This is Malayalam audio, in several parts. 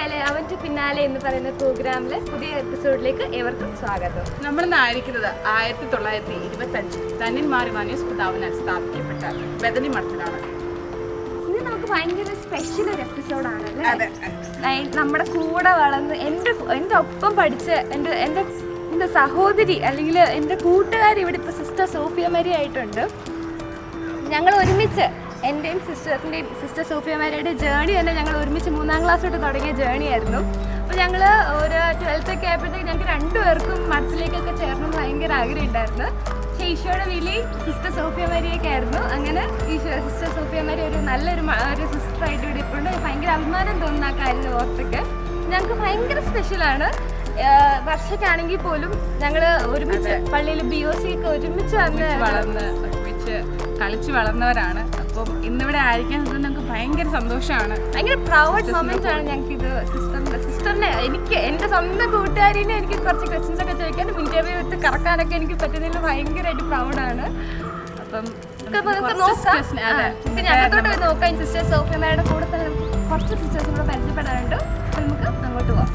മീഡിയയിലെ അവന്റെ പിന്നാലെ എന്ന് പറയുന്ന പ്രോഗ്രാമിലെ പുതിയ എപ്പിസോഡിലേക്ക് ഏവർക്കും സ്വാഗതം. നമ്മളിന്ന് ആയിരിക്കുന്നത് ആയിരത്തി തൊള്ളായിരത്തി ഇരുപത്തി അഞ്ചിൽ തന്നിൻ മാറി മാനിയസ് പിതാവിനാൽ സ്ഥാപിക്കപ്പെട്ട ബദനി മഠത്തിലാണ്. ഇത് നമുക്ക് ഭയങ്കര സ്പെഷ്യൽ ഒരു എപ്പിസോഡാണ് അതെ. നമ്മുടെ കൂടെ വളർന്ന് എന്റെ എന്റെ ഒപ്പം പഠിച്ച എന്റെ എന്റെ എന്റെ സഹോദരി അല്ലെങ്കിൽ എന്റെ കൂട്ടുകാരി ഇവിടെ ഇപ്പോൾ സിസ്റ്റർ സോഫിയ മരി ആയിട്ടുണ്ട്. ഞങ്ങൾ ഒരുമിച്ച് എന്റെയും സിസ്റ്ററിന്റെയും സിസ്റ്റർ സോഫിയ മാരിയുടെ ജേണി തന്നെ ഞങ്ങൾ ഒരുമിച്ച് മൂന്നാം ക്ലാസ് തൊട്ട് തുടങ്ങിയ ജേണി ആയിരുന്നു. അപ്പോൾ ഞങ്ങൾ ഒരു ട്വൽത്ത് ഒക്കെ ആയപ്പോഴത്തേക്ക് ഞങ്ങൾക്ക് രണ്ടുപേർക്കും മഠത്തിലേക്കൊക്കെ ചേർന്ന് ഭയങ്കര ആഗ്രഹം ഉണ്ടായിരുന്നു. പക്ഷേ ഈശോയുടെ വിളി സിസ്റ്റർ സോഫിയ മാരിയൊക്കെ ആയിരുന്നു. അങ്ങനെ ഈശോ സിസ്റ്റർ സോഫിയ മാരി ഒരു നല്ലൊരു ഒരു സിസ്റ്ററായിട്ട് ഇവിടെ ഇപ്പോഴും ഭയങ്കര അഭിമാനം തോന്നുന്ന ആ കാര്യം ഓർത്തൊക്കെ. ഞങ്ങൾക്ക് ഭയങ്കര സ്പെഷ്യലാണ് വർഷക്കാണെങ്കിൽ പോലും ഞങ്ങൾ ഒരുമിച്ച് പള്ളിയിൽ ബി ഒ സി ഒക്കെ ഒരുമിച്ച് വന്ന് വളർന്ന് ഒരുമിച്ച് കളിച്ച് വളർന്നവരാണ്. അപ്പം ഇന്നിവിടെ ആയിരിക്കാൻ ഞങ്ങൾക്ക് നമുക്ക് ഭയങ്കര സന്തോഷമാണ്. ഭയങ്കര പ്രൗഡ് മൊമെന്റ് ആണ് ഞങ്ങൾക്ക് ഇത് സിസ്റ്ററിന്റെ സിസ്റ്ററിനെ എനിക്ക് എന്റെ സ്വന്തം കൂട്ടുകാരിനെ എനിക്ക് കുറച്ച് ക്വസ്റ്റ്യൻസ് ഒക്കെ ചോദിക്കാനും ഇന്റർവ്യൂ എടുത്ത് കറക്കാനൊക്കെ എനിക്ക് പറ്റുന്നതിൽ ഭയങ്കരമായിട്ട് പ്രൗഡാണ് അപ്പം ഞങ്ങൾക്കോട്ട് നോക്കാം. സിസ്റ്റർ സോഫിയമ്മയുടെ കൂടെ തന്നെ കുറച്ച് സിസ്റ്റേഴ്സും കൂടെ പരിചയപ്പെടാനുണ്ട്. നമുക്ക് അങ്ങോട്ട് പോവാം.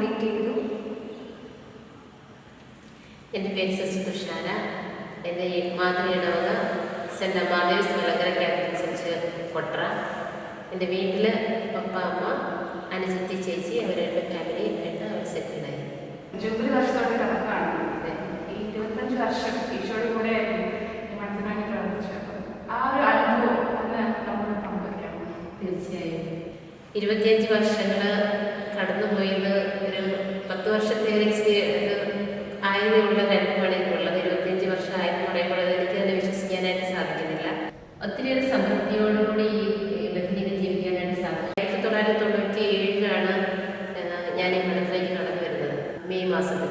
കംപ്ലീറ്റ് ചെയ്തു. എന്റെ പേര് സിസ്റ്റർ തുഷാര. എന്റെ മാതൃയിടവക ഇടവക സെന്റ് അമാദേവ്സ് വെള്ളക്കര കാത്തലിക് ചർച്ച് കൊട്ര. എന്റെ വീട്ടിൽ പപ്പ അമ്മ അനുജത്തി ചേച്ചി അവരുടെ ഫാമിലി ആയിട്ട് അവർ സെറ്റിലായി ജൂബിലി വർഷത്തോടെ കണക്കാണ് ഈ ഇരുപത്തഞ്ച് വർഷം ഈശോയുടെ കൂടെ മനസ്സിലാക്കി പ്രവർത്തിച്ചു ആ ഒരു അനുഭവം ഒന്ന് നമ്മൾ പങ്കുവയ്ക്കാം തീർച്ചയായും. ഇരുപത്തിയഞ്ച് വർഷങ്ങൾ അനുഭവമാണ് എനിക്കുള്ളത് ഇരുപത്തിയഞ്ച് വർഷം ആയെന്ന് പറയുമ്പോൾ അത് എനിക്ക് തന്നെ വിശ്വസിക്കാനായിട്ട് സാധിക്കുന്നില്ല. ഒത്തിരി ഒരു സമൃദ്ധിയോടുകൂടി ഈ ബന്ധനിക്ക് ജീവിക്കാനായിട്ട് സാധിക്കും. ആയിരത്തി തൊള്ളായിരത്തി തൊണ്ണൂറ്റി ഏഴിലാണ് ഞാൻ ഈ മഠത്തിലേക്ക് കടന്നു വരുന്നത് മെയ് മാസത്തിൽ.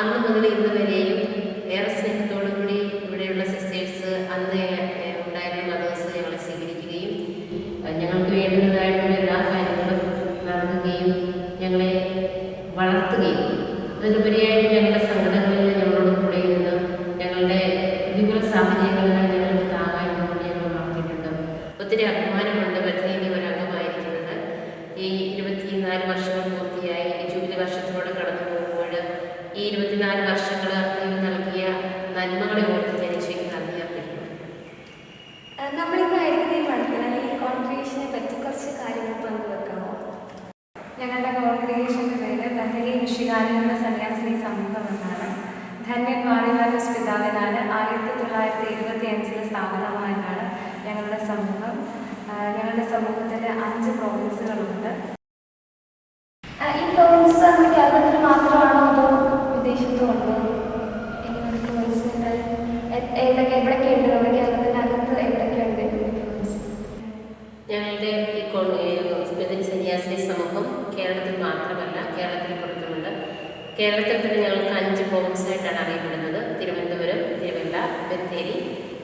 അന്ന് മുതൽ ഇന്ന് വരെയും ഏറെ സ്നേഹത്തോടുകൂടി ഇവിടെയുള്ള സിസ്റ്റേഴ്സ് അന്ന് ഉണ്ടായിരുന്ന മദേഴ്സ് ഞങ്ങളെ സ്വീകരിക്കുകയും ഞങ്ങൾക്ക് വേണ്ടുന്നതായിട്ടുള്ള എല്ലാ കാര്യങ്ങളും നൽകുകയും ഞങ്ങളെ വളർത്തുകയും അതിലുപരിയായിട്ട് ഞങ്ങളുടെ സങ്കടങ്ങളിൽ ഞങ്ങളോട് കൂടെ നിന്ന് ഞങ്ങളുടെ പ്രതികൂല സാഹചര്യങ്ങളിൽ ഞങ്ങൾക്ക് താങ്ങാൻ വേണ്ടി ഞങ്ങൾ വളർത്തിയിട്ടുണ്ട് ഒത്തിരി അഭിമാനമുണ്ട് ബദ്രീനി ഒരു അംഗമായിരിക്കുന്നത് ഈ ഇരുപത്തിനാല് വർഷങ്ങൾ പൂർത്തിയായി ജൂബിലി വർഷത്തിലൂടെ കടന്നു പോകുമ്പോൾ ഈ ഇരുപത്തിനാല് വർഷങ്ങൾ ദൈവം നൽകിയ നന്മകളെ ഓർത്ത് ജനിച്ചേക്ക് നന്ദി അർപ്പിക്കുന്നു നമ്മളിന്നായിരിക്കുന്ന ഈ മഠത്തിന് ഈ കോൺഗ്രിഗേഷനെ പറ്റി കുറച്ച് കാര്യങ്ങൾ പങ്കുവെക്കാമോ കോൺഗ്രിഗേഷന്റെ പേര് ബഹരി മിഷികാരികളുടെ സന്യാസിനി സമൂഹം എന്നാണ് ധന്യൻ മാറിവാലസ് പിതാവിനാണ് ആയിരത്തി തൊള്ളായിരത്തി ഇരുപത്തി അഞ്ചിൽ സ്ഥാപനമായതാണ് ഞങ്ങളുടെ സമൂഹം ഞങ്ങളുടെ സമൂഹത്തിൽ അഞ്ച് പ്രോവിൻസുകളുണ്ട് ഈ പ്രോവിൻസ് നമ്മുടെ കേരളത്തിൽ മാത്രമാണോ അതോ വിദേശത്തും ഉണ്ടോ എങ്ങനെയാണ് പ്രോവിൻസിന്റെ ഏതൊക്കെ എവിടെയൊക്കെ ഉണ്ട് നമ്മുടെ കേരളത്തിനകത്ത് എവിടെയൊക്കെ ഉണ്ട് പ്രോവിൻസ് ഞങ്ങളുടെ ഈ കൊ- ഈ ബദരി സന്യാസിനി സമൂഹം കേരളത്തിൽ മാത്രമല്ല കേരളത്തിൽ പുറത്തുമുണ്ട് കേരളത്തിൽ തന്നെ ഞങ്ങൾക്ക് അഞ്ച് പ്രോവിൻസായിട്ടാണ് അറിയപ്പെടുന്നത് ബത്തേരി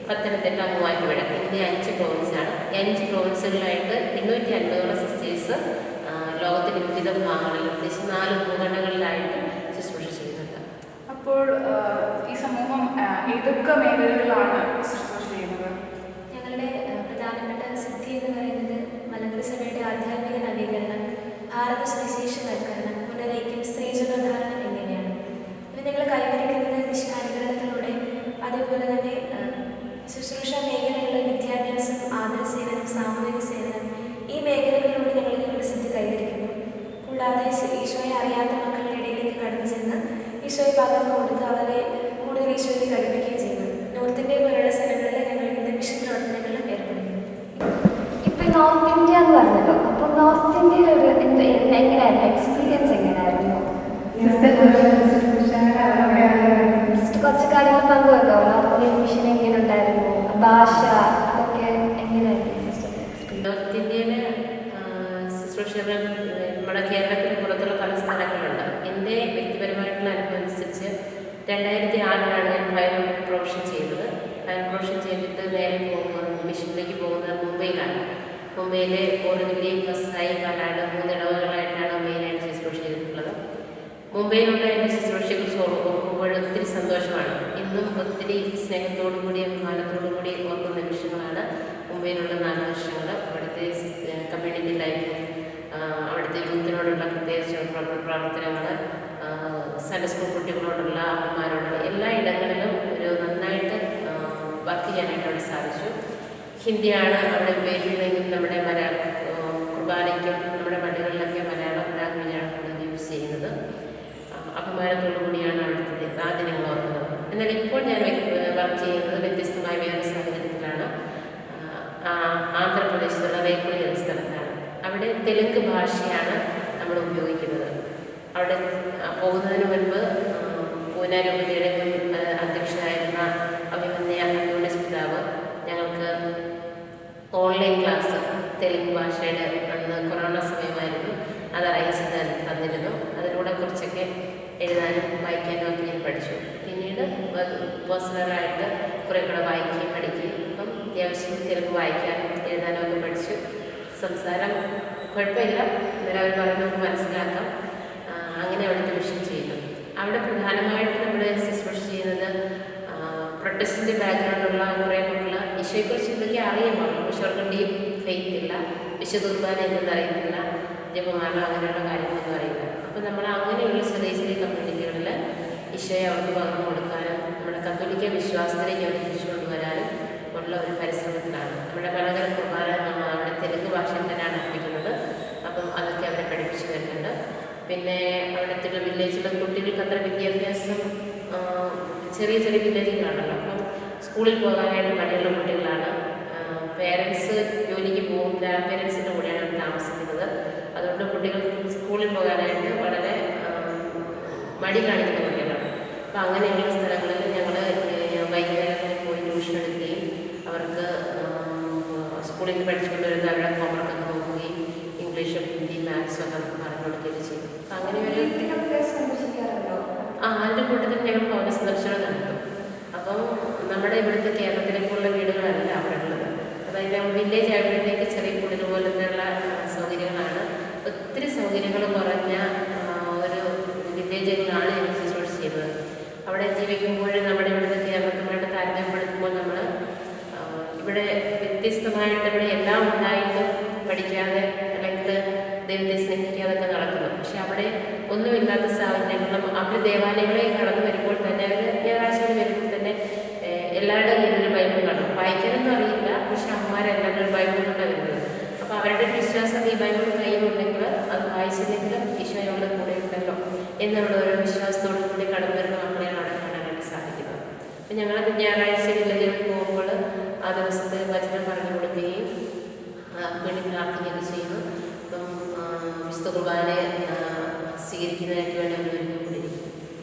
പത്തനംതിട്ട മൂവാറ്റുപുഴ. ഇതിന്റെ അഞ്ച് പ്രോവിൻസാണ് ഈ അഞ്ച് പ്രോവിൻസുകളിലായിട്ട് എണ്ണൂറ്റി അൻപതോളം സിസ്റ്റേഴ്സ് ലോകത്തിന്റെ വിവിധ ഭാഗങ്ങളിൽ പ്രത്യേകിച്ച് നാല് ഭൂഖണ്ഡങ്ങളിലായിട്ട് ശുശ്രൂഷ ചെയ്യുന്നുണ്ട്. അപ്പോൾ ഈ സമൂഹം ഏതൊക്കെ മേഖലകളിലാണ് ശുശ്രൂഷ ചെയ്യുന്നത്? ഞങ്ങളുടെ പ്രധാനപ്പെട്ട സിദ്ധി എന്ന് പറയുന്നത് മലങ്കര സഭയുടെ ആധ്യാത്മിക നവീകരണം ഭാരത സുവിശേഷവൽക്കരണം പുനരൈക്യം സ്ത്രീജനോദ്ധാരണം എന്നിവയാണ് ഇത് ഞങ്ങൾ കൈവരിക്കുന്നത് വിശാലീകരണത്തിലൂടെ അതേപോലെ തന്നെ ഏഹ്, ശുശ്രൂഷ മേഖലകളിലെ വിദ്യാഭ്യാസം ആദരസേവനം സാമൂഹിക സേവനം ഈ മേഖലകളിലൂടെ ഞങ്ങൾ ഞങ്ങളുടെ സിദ്ധി കൈവരിക്കുന്നു കൂടാതെ ഈശോ- ഈശോയെ അറിയാത്ത മക്കളുടെ ഇടയിലേക്ക് കടന്നു ചെന്ന് ഈശോയെ പകർന്നു കൊടുത്ത് അവരെ കൂടുതൽ ഈശോയിൽ അടുപ്പിക്കുകയും ചെയ്യുന്നു നോർത്ത് ഇന്ത്യ പോലുള്ള സ്ഥലങ്ങളിൽ ഞങ്ങൾ ഇന്ന് മിഷൻ പ്രവർത്തനങ്ങളിലും ഏർപ്പെടുന്നു. ഇപ്പം നോർത്ത് ഇന്ത്യ എന്ന് പറഞ്ഞല്ലോ. അപ്പോൾ നോർത്ത് ഇന്ത്യയിൽ ഒരു എന്ത് എങ്ങനെയായിരുന്നു? എക്സ്പീരിയൻസ് എങ്ങനെയായിരുന്നു? കുറച്ച് കാര്യങ്ങൾ പങ്കുവെക്കാം നോർത്ത് ഇന്ത്യൻ മിഷൻ എങ്ങനെ ഉണ്ടായിരുന്നു? ഭാഷ അതൊക്കെ എങ്ങനെയായിരുന്നു സിസ്റ്റർ എക്സ്പീരിയൻസ് നോർത്ത് ഇന്ത്യയിലെ ശുശ്രൂഷകൾ നമ്മുടെ കേരളത്തിന് പുറത്തുള്ള പല സ്ഥലങ്ങളുണ്ട് എന്റെ വ്യക്തിപരമായിട്ടുള്ള അനുഭവം അനുസരിച്ച് രണ്ടായിരത്തി ആറിലാണ് ഞാൻ ഫയൽ പ്രൊഫഷൻ ചെയ്തത് ഫയൽ പ്രൊഫഷൻ ചെയ്തിട്ട് നേരെ പോകുന്നത് മിഷനിലേക്ക് പോകുന്നത് മുംബൈയിലാണ്. മുംബൈയിലെ ഓറുദില്ലി ബസായി മൂന്ന് മൂന്നിടവുകളായിട്ടാണ് മെയിനായിട്ട് ശുശ്രൂഷ ചെയ്തിട്ടുള്ളത്. മുംബൈയിലുള്ള എന്റെ ശുശ്രൂഷയെക്കുറിച്ച് ഓർക്കുമ്പോൾ ഒത്തിരി സന്തോഷമാണ്. ഇന്നും ഒത്തിരി സ്നേഹത്തോടു കൂടി അഭിമാനത്തോടു കൂടി ഓർക്കുന്ന നിമിഷങ്ങളാണ് മുംബൈയിലുള്ള നാല് വർഷങ്ങൾ അവിടുത്തെ കമ്മ്യൂണിറ്റി ലൈഫ് അവിടുത്തെ യൂത്തിനോടുള്ള പ്രത്യേകിച്ച് പ്രവർ- പ്രവർത്തനങ്ങൾ സൺഡേ സ്കൂൾ കുട്ടികളോടുള്ള ഹിന്ദിയാണ് അവിടെ ഉപയോഗിക്കുന്നതെങ്കിൽ നമ്മുടെ മലയാളം കുർബാനയ്ക്കും നമ്മുടെ പള്ളികളിലൊക്കെ മലയാളം ലാംഗ്വേജാണ് കൂടുതൽ യൂസ് ചെയ്യുന്നത്. അഭിമാനത്തോടു കൂടിയാണ് അവിടുത്തെ ആ ദിനങ്ങൾ ഓർക്കുന്നത്. എന്നാൽ ഇപ്പോൾ ഞാൻ വർക്ക് ചെയ്യുന്നത് വ്യത്യസ്തമായ വേറെ സാഹചര്യത്തിലാണ്. ആന്ധ്രാപ്രദേശിലുള്ള റേപ്പള്ളി എന്ന സ്ഥലത്താണ്. അവിടെ തെലുങ്ക് ഭാഷയാണ് നമ്മൾ ഉപയോഗിക്കുന്നത്. അവിടെ പോകുന്നതിന് മുൻപ് പൂനാരൂപതയുടെ പൂന തെലുങ്ക് ഭാഷയുടെ അന്ന് കൊറോണ സമയമായിരുന്നു. അത് അറേഞ്ച് ചെയ്ത് തന്നിരുന്നു. അതിലൂടെ കുറച്ചൊക്കെ എഴുതാനും വായിക്കാനും ഒക്കെ ഞാൻ പഠിച്ചു. പിന്നീട് പേഴ്സണലായിട്ട് കുറേ കൂടെ വായിക്കുകയും പഠിക്കുകയും അപ്പം അത്യാവശ്യം തെലുങ്ക് വായിക്കാനും എഴുതാനും ഒക്കെ പഠിച്ചു. സംസാരം കുഴപ്പമില്ല. എന്നാലും അവർ പറയുന്നത് മനസ്സിലാക്കാം. അങ്ങനെ അവിടുത്തെ മിഷൻ ചെയ്തു അവിടെ പ്രധാനമായിട്ട് നമ്മൾ ശുശ്രൂഷ ചെയ്യുന്നത് പ്രൊട്ടസ്റ്റിന്റെ ബാക്ക്ഗ്രൗണ്ടുള്ള കുറേ കുട്ടികൾ ഈശോയെക്കുറിച്ച് എന്തൊക്കെ അറിയുമോ പക്ഷെ അവർക്ക് ഡീപ്പ് ഫെയ്ത്ത് ഇല്ല വിശുദ്ധ കുർബാന എന്തെന്ന് അറിയുന്നില്ല ജപമാല അങ്ങനെയുള്ള കാര്യങ്ങളൊന്നും അറിയില്ല. അപ്പോൾ നമ്മൾ അങ്ങനെയുള്ള ചെറിയ ചെറിയ കമ്മ്യൂണിറ്റികളിൽ ഈശോയെ അവർക്ക് പകർന്നു കൊടുക്കാനും നമ്മുടെ കത്തോലിക്ക വിശ്വാസത്തിലേക്ക് അവർ തിരിച്ചു കൊണ്ടുവരാനും ഉള്ള ഒരു പരിശ്രമത്തിലാണ്. നമ്മുടെ പലതരം കുർബാന നമ്മൾ അവരുടെ തെലുങ്ക് ഭാഷയിൽ തന്നെയാണ് അർപ്പിക്കുന്നത്. അപ്പം അതൊക്കെ അവരെ പഠിപ്പിച്ചു വരുന്നുണ്ട് പിന്നെ അവിടുത്തെ വില്ലേജിലെ കുട്ടികൾക്ക് അത്ര വിദ്യാഭ്യാസം ചെറിയ ചെറിയ വില്ലേജുകളാണല്ലോ. അപ്പം സ്കൂളിൽ പോകാനായിട്ട് പണിയുള്ള കുട്ടികളാണ്. പേരൻസ് ജോലിക്ക് പോകും. ഗ്രാൻഡ് പേരൻസിന്റെ കൂടെയാണ് അവർ താമസിക്കുന്നത്. അതുകൊണ്ട് കുട്ടികൾ സ്കൂളിൽ പോകാനായിട്ട് വളരെ മടി കാണിക്കുന്ന കുട്ടികളാണ്. അപ്പം അങ്ങനെയുള്ള സ്ഥലങ്ങളിൽ ഞങ്ങൾ വൈകുന്നേരങ്ങളിൽ പോയി ട്യൂഷൻ എടുക്കുകയും അവർക്ക് സ്കൂളിൽ നിന്ന് പഠിച്ചുകൊണ്ട് വരുന്ന അവരുടെ ഹോംവർക്ക് ഒക്കെ നോക്കുകയും ഇംഗ്ലീഷും ഹിന്ദി മാത്സും ഒക്കെ പറഞ്ഞു കൊടുക്കുകയും ചെയ്യും. അപ്പം അങ്ങനെ ഒരു ആ അതിന്റെ കൂട്ടത്തിൽ ഞങ്ങൾ ഭവന സന്ദർശനം നടത്തും. അപ്പം നമ്മുടെ ഇവിടുത്തെ കേരളത്തിലെ പോലുള്ള വീടുകളല്ല അവിടെ ഉള്ളത് അതായത് വില്ലേജ് ആയപ്പോഴത്തേക്ക് ചെറിയ കുടിൽ പോലത്തെയുള്ള ആ, സൗകര്യങ്ങളാണ് ഒത്തിരി സൗകര്യങ്ങൾ കുറഞ്ഞ ആ, ഒരു വില്ലേജുകളാണ് ഞങ്ങൾ ശുശ്രൂഷ ചെയ്യുന്നത് അവിടെ ജീവിക്കുമ്പോൾ നമ്മുടെ ഇവിടുത്തെ കേരളത്തിലുമായിട്ട് താരതമ്യപ്പെടുത്തുമ്പോൾ നമ്മൾ ഇവിടെ വ്യത്യസ്തമായിട്ട് ഇവിടെ എല്ലാം ഉണ്ടായിട്ടും പഠിക്കാതെ അല്ലെങ്കിൽ ദൈവത്തെ സ്നേഹിക്കാതൊക്കെ നടക്കുന്നു പക്ഷെ അവിടെ സാഹചര്യങ്ങളും അവർ ദേവാലയങ്ങളിൽ കടന്നു വരുമ്പോൾ തന്നെ അവർ ഞായറാഴ്ചകൾ വരുമ്പോൾ തന്നെ എല്ലാവരുടെ കയ്യിലൊരു ബൈബിൾ കാണും. വായിക്കാനൊന്നും അറിയില്ല പക്ഷെ അമ്മമാരെല്ലാവരും ഒരു ബൈബിൾ കൊണ്ടാണ് വരുന്നത്. അപ്പോൾ അവരുടെ വിശ്വാസം ഈ ബൈബിൾ കയ്യിലുണ്ടെങ്കിൽ അത് വായിച്ചില്ലെങ്കിലും ഈശോയോട് കൂടെ ഉണ്ടല്ലോ എന്നുള്ള ഒരു വിശ്വാസത്തോടു കൂടി കടന്നു വരുന്ന മക്കളെയാണ് കാണാനായിട്ട് സാധിക്കുന്നത്. അപ്പം ഞങ്ങളത് ഞായറാഴ്ച വില്ലേജിൽ പോകുമ്പോൾ ആ ദിവസത്തെ വചനം പറഞ്ഞു കൊടുക്കുകയും വേണ്ടി പ്രാർത്ഥിക്കുകയൊക്കെ ചെയ്യുന്നു. അപ്പം വിശുദ്ധ കുർബാന ആ, സ്വീകരിക്കുന്നതിനായിട്ട് വേണ്ടി അവർ